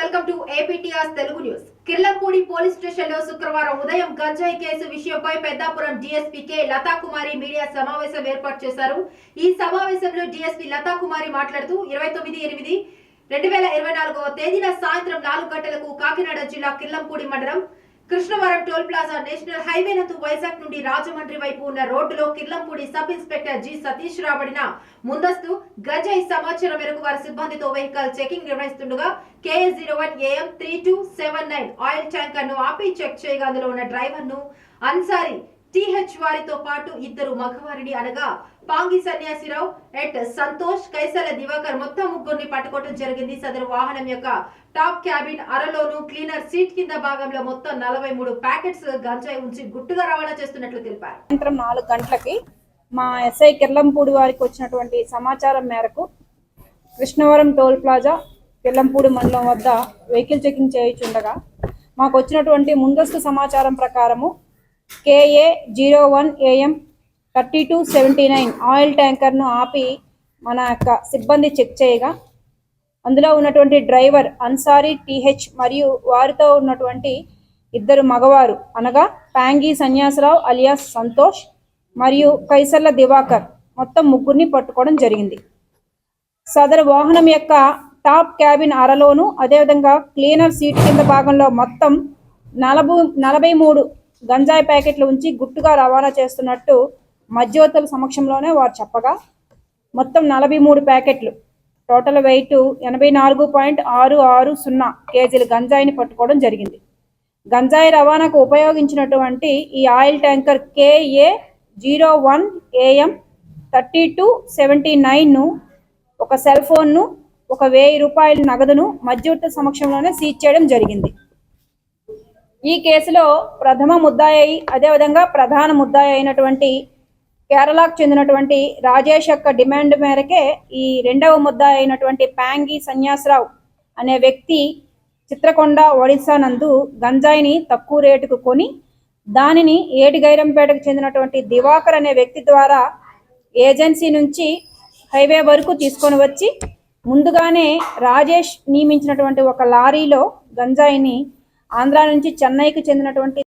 Welcome to APTR Telugu news. Kirlampudi police స్టేషన్లో శుక్రవారం ఉదయం గంజాయి కేసు విషయంపై Peddapuram DSP K Latha Kumari media సమావేశం ఏర్పాటు చేశారు. ఈ సమావేశంలో డీఎస్పీ లతా కుమారి మాట్లాడుతూ ఇరవై తొమ్మిది ఎనిమిది రెండు వేల ఇరవై నాలుగవ తేదీన సాయంత్రం నాలుగు గంటలకు కాకినాడ జిల్లా కిర్లంపూడి మండలం Krishnavaram toll plaza national highway నందు వైజాగ్ నుండి రాజమండ్రి వైపు ఉన్న రోడ్డులో Kirlampudi sub inspector G Satish రాబడిన ముందస్తు గంజాయి సమాచారం మేరకు వారి సిబ్బందితో vehicle checking నిర్వహిస్తుండగా KA zero one AM three two seven nine oil ట్యాంకర్ను ఆపి చెక్ చేయగా అందులో ఉన్న డ్రైవర్ను అన్సారీ టిహెచ్ వారితో పాటు ఇద్దరు మగవారిని అనగా పాంగి సన్యాసిరావు ఎట్ సంతోష్ కైసల దివాకర్ మొత్తం ముగ్గురిని పట్టుకోవడం జరిగింది. సదరు వాహనం యొక్క టాప్ క్యాబిన్ అరలోను క్లీనర్ సీట్ కింద భాగంలో మొత్తం నలభై మూడు ప్యాకెట్స్ గంజాయి ఉంచి గుట్టుగా రవాణా చేస్తున్నట్లు తెలిపారు. సాయంత్రం నాలుగు గంటలకి మా ఎస్ఐ కిర్లంపూడి వారికి వచ్చినటువంటి సమాచారం మేరకు కృష్ణవరం టోల్ ప్లాజా కిర్లంపూడి మండలం వద్ద వెహికల్ చెకింగ్ చేయించుండగా మాకు వచ్చినటువంటి ముందస్తు సమాచారం ప్రకారము KA zero one AM thirty two seventy nine oil ట్యాంకర్ను ఆపి మన యొక్క సిబ్బంది చెక్ చేయగా అందులో ఉన్నటువంటి డ్రైవర్ అన్సారీ టీహెచ్ మరియు వారితో ఉన్నటువంటి ఇద్దరు మగవారు అనగా ప్యాంగీ సన్యాసరావు అలియాస్ సంతోష్ మరియు కైసర్ల దివాకర్ మొత్తం ముగ్గురిని పట్టుకోవడం జరిగింది. సదరు వాహనం యొక్క టాప్ క్యాబిన్ అరలోను అదేవిధంగా క్లీనర్ సీట్ కింద భాగంలో మొత్తం నలభై నలభై మూడు గంజాయి ప్యాకెట్లు ఉంచి గుట్టుగా రవాణా చేస్తున్నట్టు మధ్యవర్తుల సమక్షంలోనే వారు చెప్పగా మొత్తం నలభై మూడు ప్యాకెట్లు టోటల్ వెయిట్ ఎనభై నాలుగు పాయింట్ ఆరు ఆరు సున్నా కేజీల గంజాయిని పట్టుకోవడం జరిగింది. గంజాయి రవాణాకు ఉపయోగించినటువంటి ఈ oil tanker KA zero one AM thirty two seventy నైన్ను ఒక సెల్ ఫోన్ను ఒక వెయ్యి రూపాయల నగదును మధ్యవర్తుల సమక్షంలోనే సీజ్ చేయడం జరిగింది. ఈ కేసులో ప్రథమ ముద్దాయి అదేవిధంగా ప్రధాన ముద్దాయి అయినటువంటి కేరళకు చెందినటువంటి రాజేష్ యొక్క డిమాండ్ మేరకే ఈ రెండవ ముద్దాయి అయినటువంటి ప్యాంగి సన్యాసరావు అనే వ్యక్తి చిత్రకొండ ఒడిశా నందు గంజాయిని తక్కువ రేటుకు కొని దానిని ఏటిగైరంపేటకు చెందినటువంటి దివాకర్ అనే వ్యక్తి ద్వారా ఏజెన్సీ నుంచి హైవే వరకు తీసుకొని వచ్చి ముందుగానే రాజేష్ నియమించినటువంటి ఒక లారీలో గంజాయిని ఆంధ్ర నుంచి చెన్నైకి చెందినటువంటి